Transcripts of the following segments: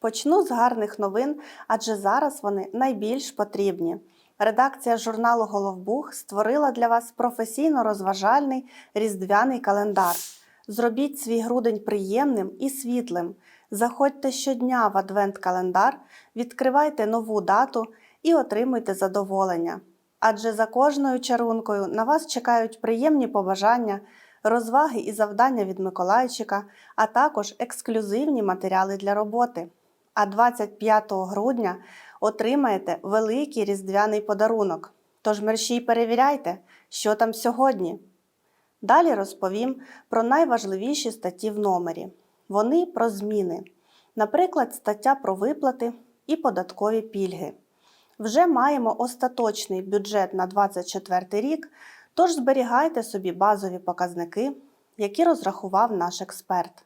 Почну з гарних новин, адже зараз вони найбільш потрібні. Редакція журналу Головбух створила для вас професійно розважальний різдвяний календар. Зробіть свій грудень приємним і світлим. Заходьте щодня в адвент-календар, відкривайте нову дату і отримуйте задоволення. Адже за кожною чарункою на вас чекають приємні побажання, розваги і завдання від Миколайчика, а також ексклюзивні матеріали для роботи. А 25 грудня отримаєте великий різдвяний подарунок. Тож мерщій перевіряйте, що там сьогодні. Далі розповім про найважливіші статті в номері. Вони про зміни. Наприклад, стаття про виплати і податкові пільги. Вже маємо остаточний бюджет на 2024 рік, тож зберігайте собі базові показники, які розрахував наш експерт.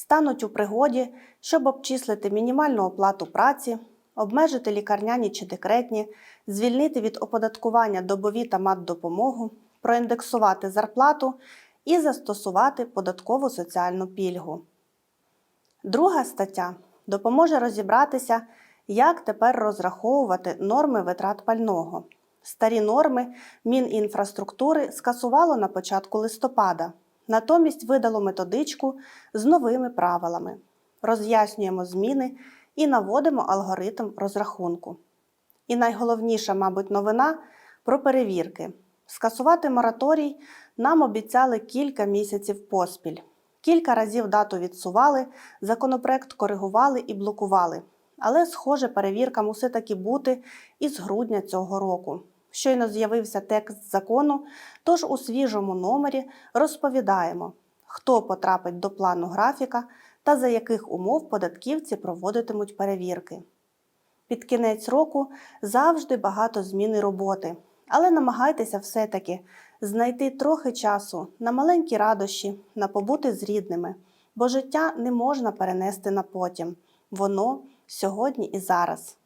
Стануть у пригоді, щоб обчислити мінімальну оплату праці, обмежити лікарняні чи декретні, звільнити від оподаткування добові та матдопомогу, проіндексувати зарплату і застосувати податкову соціальну пільгу. Друга стаття допоможе розібратися, як тепер розраховувати норми витрат пального. Старі норми Мінінфраструктури скасувало на початку листопада, натомість видало методичку з новими правилами. Роз'яснюємо зміни і наводимо алгоритм розрахунку. І найголовніша, мабуть, новина про перевірки. Скасувати мораторій нам обіцяли кілька місяців поспіль. Кілька разів дату відсували, законопроект коригували і блокували. Але, схоже, перевірка мусить таки бути із грудня цього року. Щойно з'явився текст закону, тож у свіжому номері розповідаємо, хто потрапить до плану графіка та за яких умов податківці проводитимуть перевірки. Під кінець року завжди багато зміни роботи, але намагайтеся все-таки знайти трохи часу на маленькі радощі, на побути з рідними, бо життя не можна перенести на потім. Воно сьогодні і зараз.